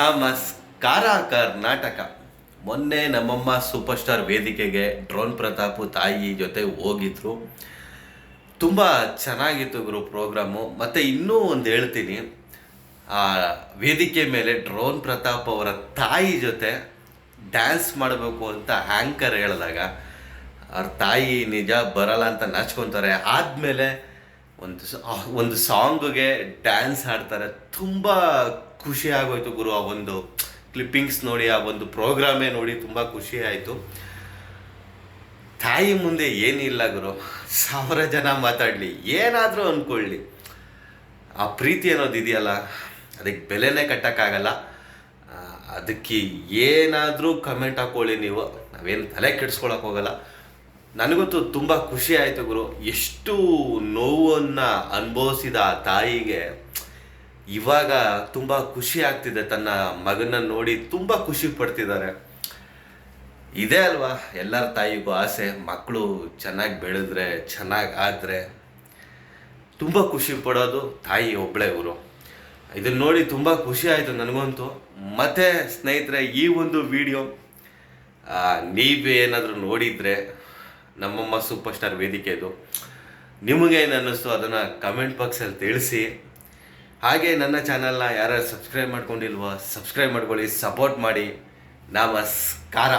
ನಮಸ್ಕಾರ, ಕರ್ನಾಟಕ. ಮೊನ್ನೆ ನಮ್ಮಮ್ಮ ಸೂಪರ್ ಸ್ಟಾರ್ ವೇದಿಕೆಗೆ ಡ್ರೋನ್ ಪ್ರತಾಪ್ ತಾಯಿ ಜೊತೆ ಹೋಗಿದ್ರು. ತುಂಬ ಚೆನ್ನಾಗಿತ್ತು ಗುರು ಪ್ರೋಗ್ರಾಮು. ಮತ್ತು ಇನ್ನೂ ಒಂದು ಹೇಳ್ತೀನಿ. ಆ ವೇದಿಕೆ ಮೇಲೆ ಡ್ರೋನ್ ಪ್ರತಾಪ್ ಅವರ ತಾಯಿ ಜೊತೆ ಡ್ಯಾನ್ಸ್ ಮಾಡಬೇಕು ಅಂತ ಆ್ಯಂಕರ್ ಹೇಳಿದಾಗ, ಅವ್ರ ತಾಯಿ ನಿಜ ಬರಲ್ಲ ಅಂತ ನಾಚ್ಕೊತಾರೆ. ಆದಮೇಲೆ ಒಂದು ಒಂದು ಸಾಂಗ್ಗೆ ಡ್ಯಾನ್ಸ್ ಆಡ್ತಾರೆ ತುಂಬ ಖುಷಿ ಆಗೋಯ್ತು ಗುರು, ಆ ಒಂದು ಕ್ಲಿಪ್ಪಿಂಗ್ಸ್ ನೋಡಿ, ಆ ಒಂದು ಪ್ರೋಗ್ರಾಮೇ ನೋಡಿ ತುಂಬ ಖುಷಿ ಆಯಿತು. ತಾಯಿ ಮುಂದೆ ಏನಿಲ್ಲ ಗುರು, ಸಾವಿರ ಜನ ಮಾತಾಡಲಿ, ಏನಾದರೂ ಅಂದ್ಕೊಳ್ಳಿ ಆ ಪ್ರೀತಿ ಅನ್ನೋದು ಇದೆಯಲ್ಲ, ಅದಕ್ಕೆ ಬೆಲೆನೇ ಕಟ್ಟೋಕ್ಕಾಗಲ್ಲ. ಅದಕ್ಕೆ ಏನಾದರೂ ಕಮೆಂಟ್ ಹಾಕೊಳ್ಳಿ ನೀವು. ನಾವೇನು ತಲೆ ಹೋಗಲ್ಲ. ನನಗಂತೂ ತುಂಬ ಖುಷಿ ಆಯಿತು ಗುರು, ಎಷ್ಟು ನೋವನ್ನು ಅನುಭವಿಸಿದ ಆ ತಾಯಿಗೆ. ಇವಾಗ ತುಂಬ ಖುಷಿ ಆಗ್ತಿದೆ ತನ್ನ ಮಗನ ನೋಡಿ ತುಂಬ ಖುಷಿ ಪಡ್ತಿದ್ದಾರೆ. ಇದೇ ಅಲ್ವಾ ಎಲ್ಲರ ತಾಯಿಗೂ ಆಸೆ ಮಕ್ಕಳು ಚೆನ್ನಾಗಿ ಬೆಳೆದ್ರೆ, ಚೆನ್ನಾಗಿ ಆದರೆ. ತುಂಬ ಖುಷಿ ಪಡೋದು ತಾಯಿ ಒಬ್ಬಳೇ ಇವರು. ಇದನ್ನ ನೋಡಿ ತುಂಬ ಖುಷಿ ಆಯಿತು ನನಗಂತೂ. ಮತ್ತೆ ಸ್ನೇಹಿತರೆ, ಈ ಒಂದು ವಿಡಿಯೋ ನೀವೇನಾದರೂ ನೋಡಿದರೆ ನಮ್ಮಮ್ಮ ಸೂಪರ್ ಸ್ಟಾರ್ ವೇದಿಕೆದು ನಿಮಗೇನು ಅನ್ನಿಸ್ತು ಅದನ್ನು ಕಮೆಂಟ್ ಬಾಕ್ಸಲ್ಲಿ ತಿಳಿಸಿ. ಹಾಗೆ ನನ್ನ ಚಾನಲ್ನ ಯಾರು ಸಬ್ಸ್ಕ್ರೈಬ್ ಮಾಡ್ಕೊಂಡಿಲ್ವೋ ಸಬ್ಸ್ಕ್ರೈಬ್ ಮಾಡ್ಕೊಳ್ಳಿ ಸಪೋರ್ಟ್ ಮಾಡಿ. ನಮಸ್ಕಾರ.